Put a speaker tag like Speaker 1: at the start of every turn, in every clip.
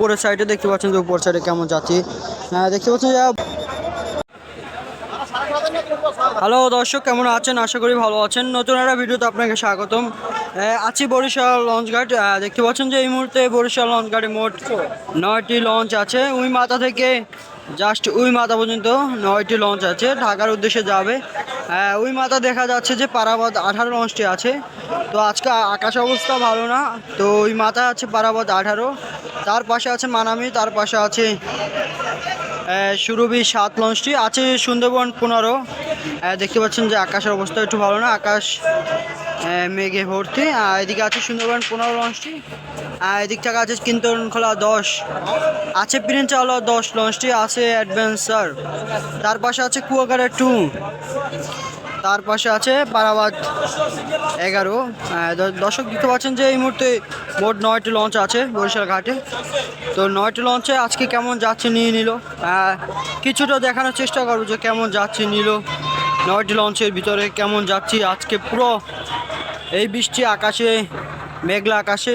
Speaker 1: উপরের সাইডে দেখতে পাচ্ছেন যে উপর সাইডে কেমন যাচ্ছি। হ্যাঁ দেখতে পাচ্ছেন হ্যালো দর্শক, কেমন আছেন? আশা করি ভালো আছেন। নতুন একটা ভিডিওতে আপনাকে স্বাগতম। আছি বরিশাল লঞ্চ ঘাট দেখতে পাচ্ছেন যে এই মুহূর্তে বরিশাল লঞ্চ ঘাটে মোট নয়টি লঞ্চ আছে। উই মাথা থেকে জাস্ট উই মাথা পর্যন্ত নয়টি লঞ্চ আছে। ঢাকার উদ্দেশ্যে যাবে। আহ, ওই মাথা দেখা যাচ্ছে যে পারাবাদ আঠারো লঞ্চটি আছে। তো আজকে আকাশ অবস্থা ভালো না তো ওই মাথা আছে পারাবাদ আঠারো। তার পাশে আছে মানামি তার পাশে আছে সুরভি সাত লঞ্চটি আছে সুন্দরবন পনেরো। দেখতে পাচ্ছেন যে আকাশের অবস্থা একটু ভালো না আকাশ মেঘে ভর্তি। আর এদিকে আছে সুন্দরবন পনেরো লঞ্চটি। আর এদিক থেকে আছে কিন্তন খোলা দশ। আছে প্রিন্স আলো দশ লঞ্চটি, আছে অ্যাডভেঞ্চার। তার পাশে আছে কুয়াকাটা টু। তার পাশে আছে পারাবাদ এগারো। দর্শক দেখতে পাচ্ছেন যে এই মুহূর্তে মোট নয়টি লঞ্চ আছে বরিশাল ঘাটে। তো নয়টি লঞ্চে আজকে কেমন যাচ্ছে নিয়ে নিল। কিছুটা দেখানোর চেষ্টা করব যে কেমন যাচ্ছে নিল। নয়টি লঞ্চের ভিতরে কেমন যাচ্ছি আজকে পুরো এই বৃষ্টি আকাশে মেঘলা আকাশে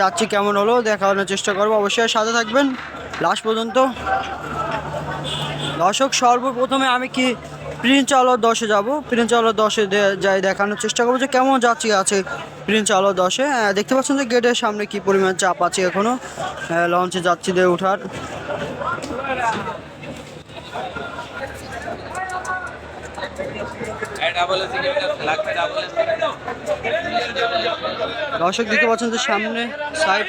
Speaker 1: যাচ্ছি কেমন হলো দেখানোর চেষ্টা করব। অবশ্যই সাথে থাকবেন। লাস্ট পর্যন্ত। দর্শক সর্বপ্রথমে আমি কি প্রিন্স আলো দশে যাব? প্রিন্স আলো দশে যাই দেখানোর চেষ্টা করব যে কেমন যাচ্ছি আছে প্রিন্স আলো দশে। দেখতে পাচ্ছেন যে গেটের সামনে কি পরিমাণ চাপ আছে এখনও। আহ, লঞ্চে যাত্রীদের ওঠার দর্শক দেখতে পাচ্ছেন যে সামনে সাইড।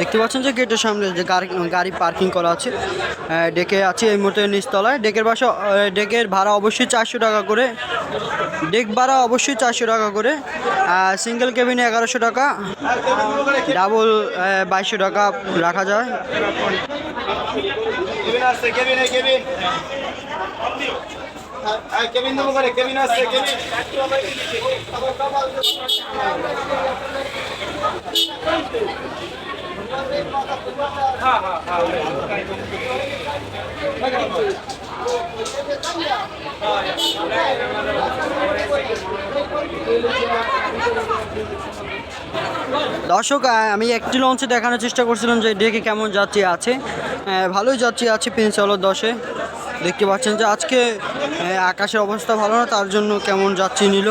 Speaker 1: দেখতে পাচ্ছেন যে গেটের সামনে যে গাড়ি গাড়ি পার্কিং করা আছে। ডেকে আছে এই মুহূর্তে নিচতলায়। ডেকের বাসা ডেকের ভাড়া অবশ্যই চারশো টাকা করে। ডেক ভাড়া অবশ্যই চারশো টাকা করে। সিঙ্গেল কেবিনে এগারোশো টাকা। ডাবল বাইশশো টাকা রাখা যায়।
Speaker 2: কেবিন আসছে কেবিনে কেবিন। আই কেবিন দেবো করে কেবিন আসছে কেবিন।
Speaker 1: দর্শক আমি একটি লঞ্চে দেখানোর চেষ্টা করছিলাম যে ডেকে কেমন যাত্রী আছে। ভালোই যাত্রী আছে পেন্সিল দশে। দেখতে পাচ্ছেন যে আজকে আকাশের অবস্থা ভালো না, তার জন্য কেমন যাত্রী নিল।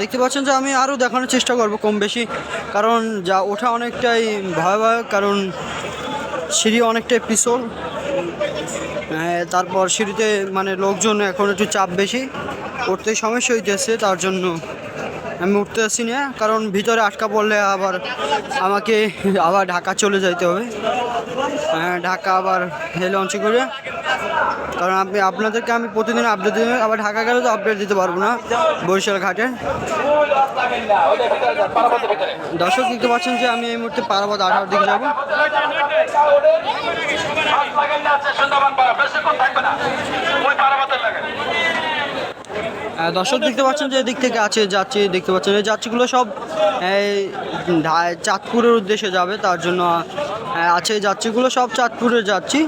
Speaker 1: দেখতে পাচ্ছেন যে আমি আরও দেখানোর চেষ্টা করব কম বেশি, কারণ যা ওঠা অনেকটাই ভয়াবহ, কারণ সিঁড়ি অনেকটাই পিছল। তারপর সিঁড়িতে মানে লোকজন এখন একটু চাপ বেশি, উঠতে সমস্যা হইতেছে, তার জন্য আমি উঠতে আসছি না কারণ ভিতরে আটকা পড়লে আবার আমাকে আবার ঢাকা চলে যাইতে হবে। হ্যাঁ, ঢাকা আবার লঞ্চে করে। কারণ আপনি আপনাদেরকে আমি প্রতিদিন আপডেট দিই আবার ঢাকা গেলে তো আপডেট দিতে পারব না বরিশাল ঘাটে। দর্শক দেখতে পাচ্ছেন যে আমি এই মুহূর্তে পারাবাদ আঠারোর দিকে যাব। আহ, দর্শক দেখতে পাচ্ছেন যে এদিক থেকে আছে, যাচ্ছি, দেখতে পাচ্ছেন এই যাত্রীগুলো সব চাঁদপুরের উদ্দেশ্যে যাবে, তার জন্য আছে যাত্রীগুলো সব চাঁদপুরে যাচ্ছি।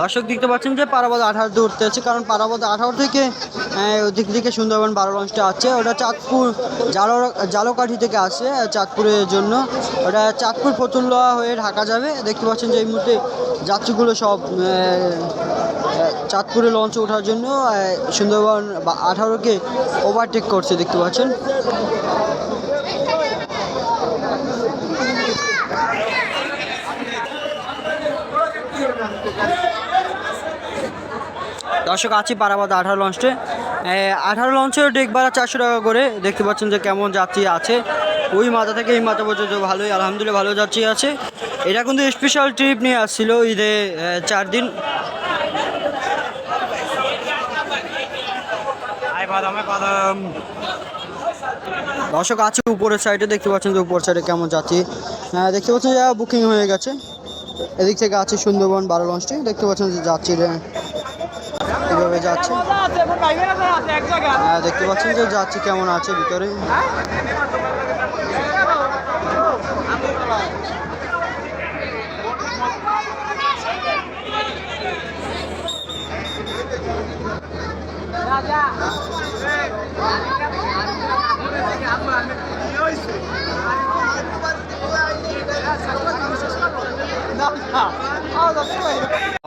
Speaker 1: দর্শক দেখতে পাচ্ছেন যে পারাবাদ আঠারোতে উঠতে আছে, কারণ পারাবাদ আঠারো থেকে ওদিক দিকে সুন্দরবন বারো লঞ্চটা আছে। ওটা চাঁদপুর জালো জালোকাঠি থেকে আসে চাঁদপুরের জন্য। ওটা চাঁদপুর ফতুল্লা হয়ে ঢাকা যাবে। দেখতে পাচ্ছেন যে এই মুহূর্তে যাত্রীগুলো সব চাঁদপুরে লঞ্চে ওঠার জন্য সুন্দরবন আঠারোকে ওভারটেক করছে, দেখতে পাচ্ছেন। দর্শক, আছি পারাবাদ আঠারো লঞ্চে। আঠারো লঞ্চের ডেক ভাড়া চারশো টাকা করে। দেখতে পাচ্ছেন যে কেমন যাত্রী আছে। ওই মাথা থেকে এই মাথা পর্যন্ত ভালোই, আলহামদুলিল্লাহ ভালো যাত্রী আছে। এটা কিন্তু স্পেশাল ট্রিপ নিয়ে আসছিল ঈদে চার দিন। দর্শক আছে উপরের সাইডে দেখতে পাচ্ছেন যে উপর সাইডে কেমন যাচ্ছি দেখতে পাচ্ছেন যে বুকিং হয়ে গেছে। এদিক থেকে আছে সুন্দরবন বারো লঞ্চটি দেখতে পাচ্ছেন যে যাচ্ছি কীভাবে যাচ্ছে? হ্যাঁ, দেখতে পাচ্ছেন যে যাচ্ছে কেমন আছে ভিতরে?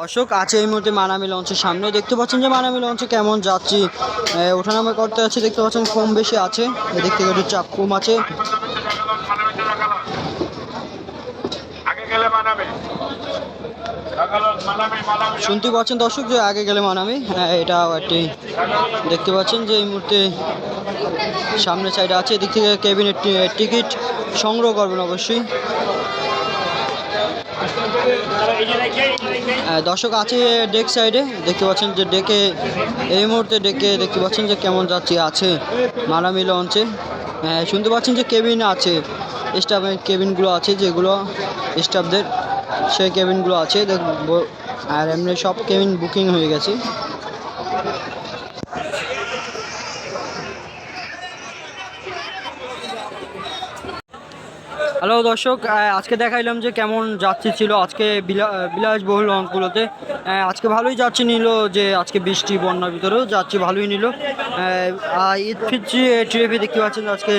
Speaker 1: অশোক আছে এই মুহূর্তে মানামি লঞ্চের সামনে দেখতে পাচ্ছেন যে মানামি লঞ্চে কেমন যাচ্ছি ওঠানামা করতে আছে। দেখতে পাচ্ছেন কম বেশি আছে। থেকে একটু চাপ কম আছে। শুনতে পাচ্ছেন দর্শক যে আগে গেলে মানামি হ্যাঁ, এটাও একটি দেখতে পাচ্ছেন যে এই মুহূর্তে সামনে সাইডে আছে। এদিক থেকে কেবিনের টিকিট সংগ্রহ করবেন অবশ্যই। দর্শক আছে ডেক সাইডে, দেখতে পাচ্ছেন যে ডেকে এই মুহূর্তে ডেকে দেখতে পাচ্ছেন যে কেমন যাচ্ছে আছে মারামি লঞ্চে। শুনতে পাচ্ছেন যে কেবিন আছে স্টাফের কেবিনগুলো আছে যেগুলো স্টাফদের সেই কেবিনগুলো আছে। আর এমনি সব কেবিন বুকিং হয়ে গেছে। হ্যালো দর্শক আজকে দেখাইলাম যে কেমন যাত্রী ছিল আজকে বিলা- বিলাসবহুল লঞ্চগুলোতে আজকে ভালোই যাত্রী নিল যে আজকে বৃষ্টি, বন্যার ভিতরেও যাচ্ছে ভালোই নিল। ঈদ ফিরছি ট্রিপে দেখতে পাচ্ছেন আজকে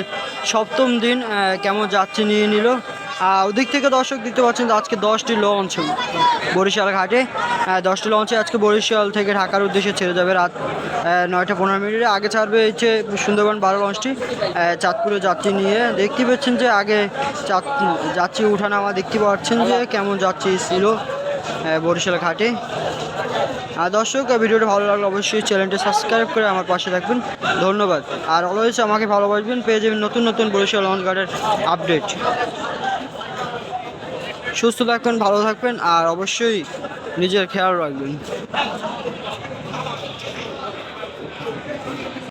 Speaker 1: সপ্তম দিন কেমন যাচ্ছে নিয়ে নিল। ওদিক থেকে দর্শক দেখতে পাচ্ছেন যে আজকে দশটি লঞ্চ বরিশাল ঘাটে। দশটি লঞ্চে আজকে বরিশাল থেকে ঢাকার উদ্দেশ্যে ছেড়ে যাবে রাত নয়টা পনেরো মিনিটে। আগে ছাড়বে হচ্ছে সুন্দরবন বারো লঞ্চটি চাঁদপুরে যাত্রী নিয়ে। দেখতে পাচ্ছেন যে আগে চাঁদ, যাত্রী উঠানামা দেখতে পাচ্ছেন যে কেমন যাত্রী ছিল বরিশাল ঘাটে। আর দর্শক ভিডিওটা ভালো লাগলে অবশ্যই চ্যানেলটি সাবস্ক্রাইব করে আমার পাশে থাকবেন। ধন্যবাদ। আর অলওয়েজ আমাকে ভালোবাসবেন, পেয়ে যাবেন নতুন নতুন বরিশাল লঞ্চ ঘাটের আপডেট সুস্থ থাকবেন ভালো থাকবেন আর অবশ্যই নিজের খেয়াল রাখবেন।